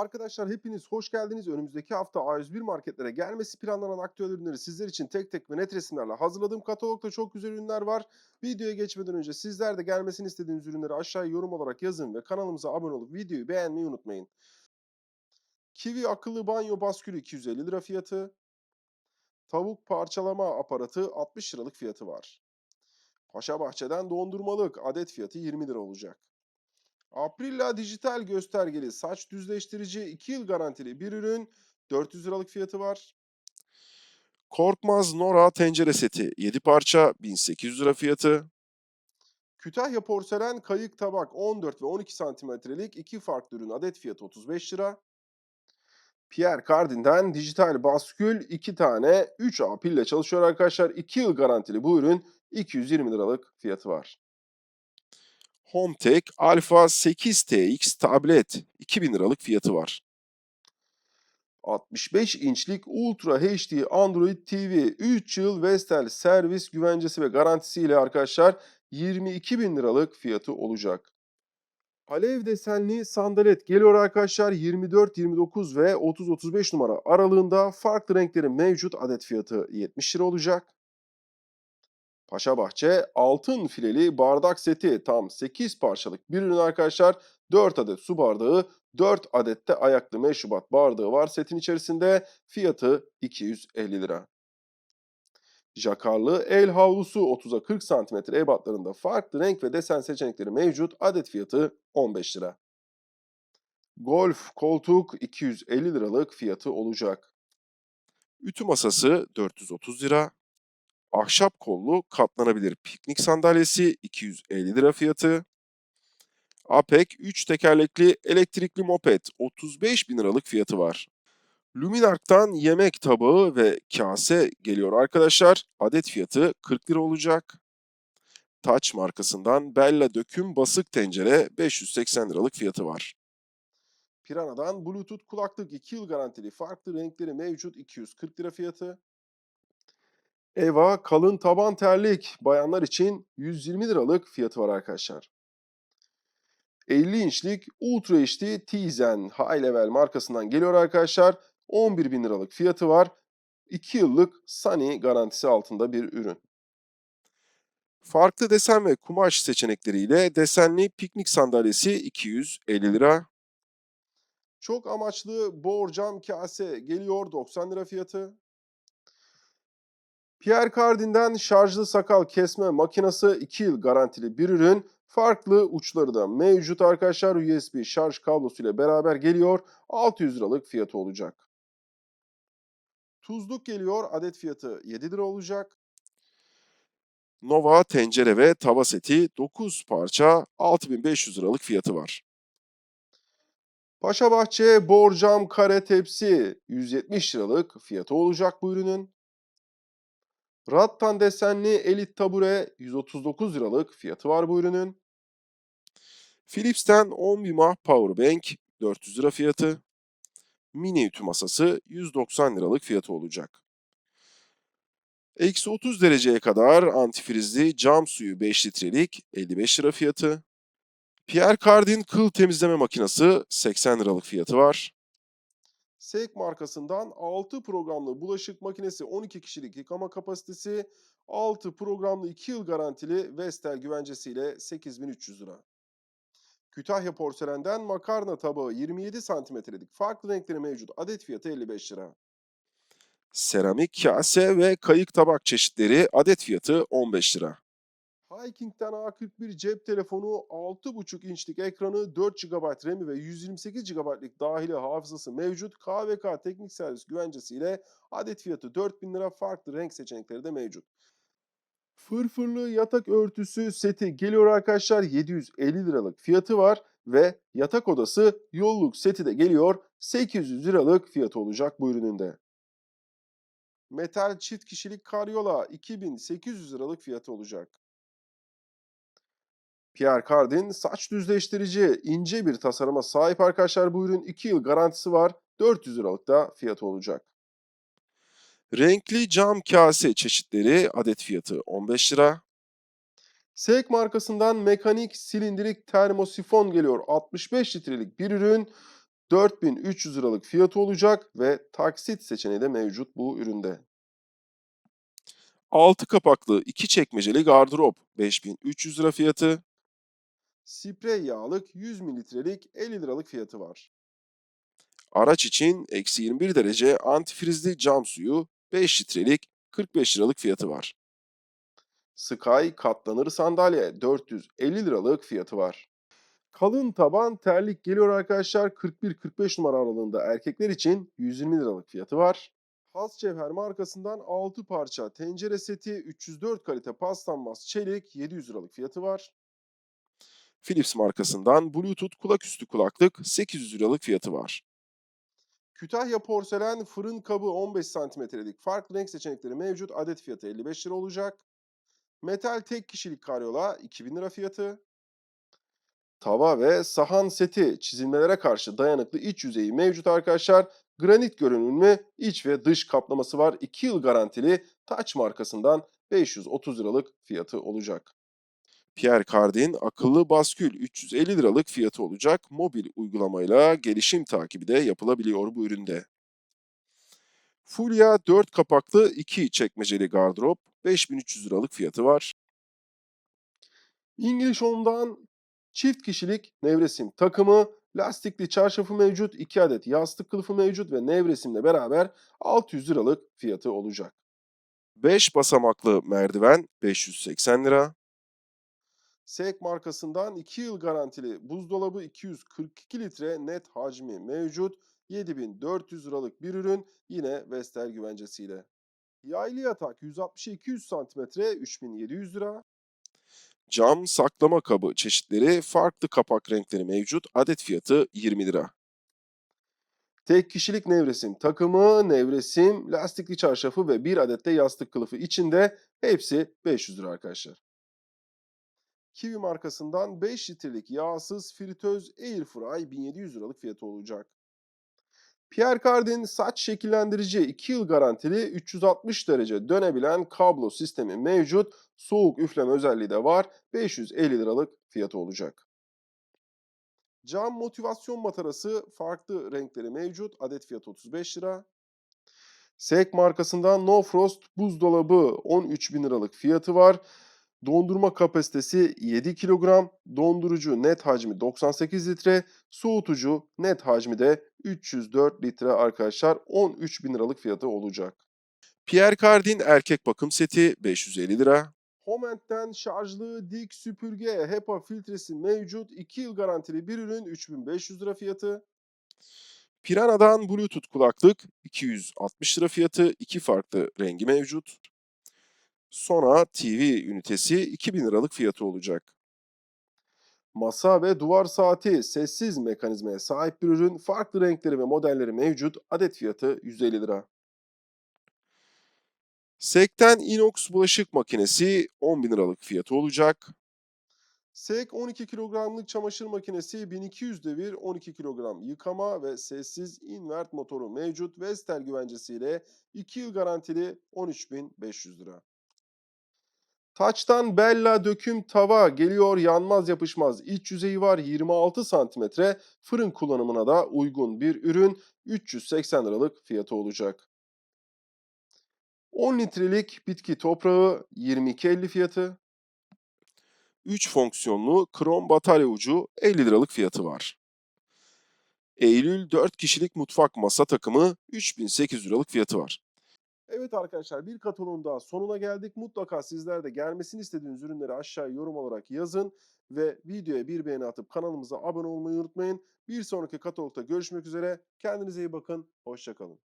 Arkadaşlar hepiniz hoş geldiniz. Önümüzdeki hafta A101 marketlere gelmesi planlanan aktüel ürünleri sizler için tek tek ve net resimlerle hazırladığım katalogda çok güzel ürünler var. Videoya geçmeden önce sizler de gelmesini istediğiniz ürünleri aşağıya yorum olarak yazın ve kanalımıza abone olup videoyu beğenmeyi unutmayın. Kiwi akıllı banyo baskülü 250 lira fiyatı. Tavuk parçalama aparatı 60 liralık fiyatı var. Paşa Bahçe'den dondurmalık adet fiyatı 20 lira olacak. Aprilla dijital göstergeli saç düzleştirici 2 yıl garantili bir ürün 400 liralık fiyatı var. Korkmaz Nora tencere seti 7 parça 1800 lira fiyatı. Kütahya porselen kayık tabak 14 ve 12 santimetrelik iki farklı ürün adet fiyatı 35 lira. Pierre Cardin'den dijital baskül 2 tane 3A pille çalışıyor arkadaşlar. 2 yıl garantili bu ürün 220 liralık fiyatı var. Hometech Alpha 8TX tablet 2000 liralık fiyatı var. 65 inçlik Ultra HD Android TV 3 yıl Vestel servis güvencesi ve garantisiyle arkadaşlar 22 bin liralık fiyatı olacak. Alev desenli sandalet geliyor arkadaşlar 24, 29 ve 30-35 numara aralığında farklı renklerin mevcut adet fiyatı 70 lira olacak. Paşabahçe altın fileli bardak seti tam 8 parçalık bir ürün arkadaşlar. 4 adet su bardağı, 4 adette ayaklı meşrubat bardağı var setin içerisinde. Fiyatı 250 lira. Jakarlı el havlusu 30'a 40 cm ebatlarında farklı renk ve desen seçenekleri mevcut. Adet fiyatı 15 lira. Golf koltuk 250 liralık fiyatı olacak. Ütü masası 430 lira. Ahşap kollu katlanabilir piknik sandalyesi 250 lira fiyatı. Apek 3 tekerlekli elektrikli moped 35 bin liralık fiyatı var. Luminark'tan yemek tabağı ve kase geliyor arkadaşlar. Adet fiyatı 40 lira olacak. Touch markasından Bella döküm basık tencere 580 liralık fiyatı var. Piranha'dan Bluetooth kulaklık 2 yıl garantili farklı renkleri mevcut 240 lira fiyatı. Eva kalın taban terlik bayanlar için 120 liralık fiyatı var arkadaşlar. 50 inçlik Ultra HD Tizen High Level markasından geliyor arkadaşlar. 11 bin liralık fiyatı var. 2 yıllık Sunny garantisi altında bir ürün. Farklı desen ve kumaş seçenekleriyle desenli piknik sandalyesi 250 lira. Çok amaçlı borcam kase geliyor 90 lira fiyatı. Pierre Cardin'den şarjlı sakal kesme makinesi 2 yıl garantili bir ürün. Farklı uçları da mevcut arkadaşlar. USB şarj kablosu ile beraber geliyor. 600 liralık fiyatı olacak. Tuzluk geliyor. Adet fiyatı 7 lira olacak. Nova tencere ve tava seti 9 parça 6500 liralık fiyatı var. Paşabahçe borcam kare tepsi 170 liralık fiyatı olacak bu ürünün. Rattan desenli elit tabure 139 liralık fiyatı var bu ürünün. Philips'ten 10 mAh Powerbank 400 lira fiyatı. Mini ütü masası 190 liralık fiyatı olacak. Eksi 30 dereceye kadar antifrizli cam suyu 5 litrelik 55 lira fiyatı. Pierre Cardin kıl temizleme makinesi 80 liralık fiyatı var. Seek markasından 6 programlı bulaşık makinesi 12 kişilik yıkama kapasitesi 6 programlı 2 yıl garantili Vestel güvencesiyle 8300 lira. Kütahya porselenden makarna tabağı 27 santimetrelik farklı renkleri mevcut adet fiyatı 55 lira. Seramik kase ve kayık tabak çeşitleri adet fiyatı 15 lira. Hiking'den A41 cep telefonu 6.5 inçlik ekranı 4 GB RAM'i ve 128 GB'lik dahili hafızası mevcut. KVK teknik servis güvencesiyle adet fiyatı 4000 lira farklı renk seçenekleri de mevcut. Fırfırlı yatak örtüsü seti geliyor arkadaşlar 750 liralık fiyatı var ve yatak odası yolluk seti de geliyor 800 liralık fiyatı olacak bu ürünün de. Metal çift kişilik karyola 2800 liralık fiyatı olacak. Pierre Cardin saç düzleştirici ince bir tasarıma sahip arkadaşlar bu ürün 2 yıl garantisi var 400 liralık da fiyatı olacak. Renkli cam kase çeşitleri adet fiyatı 15 lira. Seek markasından mekanik silindirik termosifon geliyor 65 litrelik bir ürün 4300 liralık fiyatı olacak ve taksit seçeneği de mevcut bu üründe. 6 kapaklı 2 çekmeceli gardırop 5300 lira fiyatı. Sprey yağlık 100 mililitrelik 50 liralık fiyatı var. Araç için eksi 21 derece antifrizli cam suyu 5 litrelik 45 liralık fiyatı var. Sky katlanır sandalye 450 liralık fiyatı var. Kalın taban terlik geliyor arkadaşlar 41-45 numara aralığında erkekler için 120 liralık fiyatı var. Has Cevher markasından 6 parça tencere seti 304 kalite paslanmaz çelik 700 liralık fiyatı var. Philips markasından Bluetooth kulaküstü kulaklık 800 liralık fiyatı var. Kütahya porselen fırın kabı 15 santimetrelik farklı renk seçenekleri mevcut. Adet fiyatı 55 lira olacak. Metal tek kişilik karyola 2000 lira fiyatı. Tava ve sahan seti çizilmelere karşı dayanıklı iç yüzeyi mevcut arkadaşlar. Granit görünümlü iç ve dış kaplaması var. 2 yıl garantili Touch markasından 530 liralık fiyatı olacak. Pierre Cardin akıllı baskül 350 liralık fiyatı olacak. Mobil uygulamayla gelişim takibi de yapılabiliyor bu üründe. Fulya 4 kapaklı 2 çekmeceli gardırop 5300 liralık fiyatı var. English Home'dan çift kişilik nevresim takımı, lastikli çarşafı mevcut, 2 adet yastık kılıfı mevcut ve nevresimle beraber 600 liralık fiyatı olacak. 5 basamaklı merdiven 580 lira. SEK markasından 2 yıl garantili buzdolabı 242 litre net hacmi mevcut. 7400 liralık bir ürün yine Vestel güvencesiyle. Yaylı yatak 160-200 cm 3700 lira. Cam saklama kabı çeşitleri farklı kapak renkleri mevcut. Adet fiyatı 20 lira. Tek kişilik nevresim takımı, nevresim, lastikli çarşafı ve bir adet de yastık kılıfı içinde hepsi 500 lira arkadaşlar. Kiwi markasından 5 litrelik yağsız fritöz Airfry 1700 liralık fiyatı olacak. Pierre Cardin saç şekillendirici 2 yıl garantili 360 derece dönebilen kablo sistemi mevcut. Soğuk üfleme özelliği de var. 550 liralık fiyatı olacak. Cam motivasyon matarası farklı renkleri mevcut. Adet fiyatı 35 lira. Sek markasından No Frost buzdolabı 13 bin liralık fiyatı var. Dondurma kapasitesi 7 kilogram, dondurucu net hacmi 98 litre, soğutucu net hacmi de 304 litre arkadaşlar 13 bin liralık fiyatı olacak. Pierre Cardin erkek bakım seti 550 lira. Homent'ten şarjlı dik süpürge HEPA filtresi mevcut. 2 yıl garantili bir ünün 3500 lira fiyatı. Piranha'dan Bluetooth kulaklık 260 lira fiyatı. iki farklı rengi mevcut. Sonra TV ünitesi 2000 liralık fiyatı olacak. Masa ve duvar saati sessiz mekanizmaya sahip bir ürün. Farklı renkleri ve modelleri mevcut. Adet fiyatı 150 lira. Sekten inox bulaşık makinesi 10 bin liralık fiyatı olacak. Sek 12 kilogramlık çamaşır makinesi 1200 devir 12 kilogram yıkama ve sessiz invert motoru mevcut. Vestel güvencesiyle 2 yıl garantili 13.500 lira. Taçtan Bella döküm tava geliyor yanmaz yapışmaz iç yüzeyi var 26 santimetre fırın kullanımına da uygun bir ürün 380 liralık fiyatı olacak. 10 litrelik bitki toprağı 22.50 fiyatı. 3 fonksiyonlu krom batarya ucu 50 liralık fiyatı var. Eylül 4 kişilik mutfak masa takımı 3800 liralık fiyatı var. Evet arkadaşlar bir kataloğun daha sonuna geldik. Mutlaka sizler de gelmesini istediğiniz ürünleri aşağıya yorum olarak yazın. Ve videoya bir beğeni atıp kanalımıza abone olmayı unutmayın. Bir sonraki katalogda görüşmek üzere. Kendinize iyi bakın. Hoşçakalın.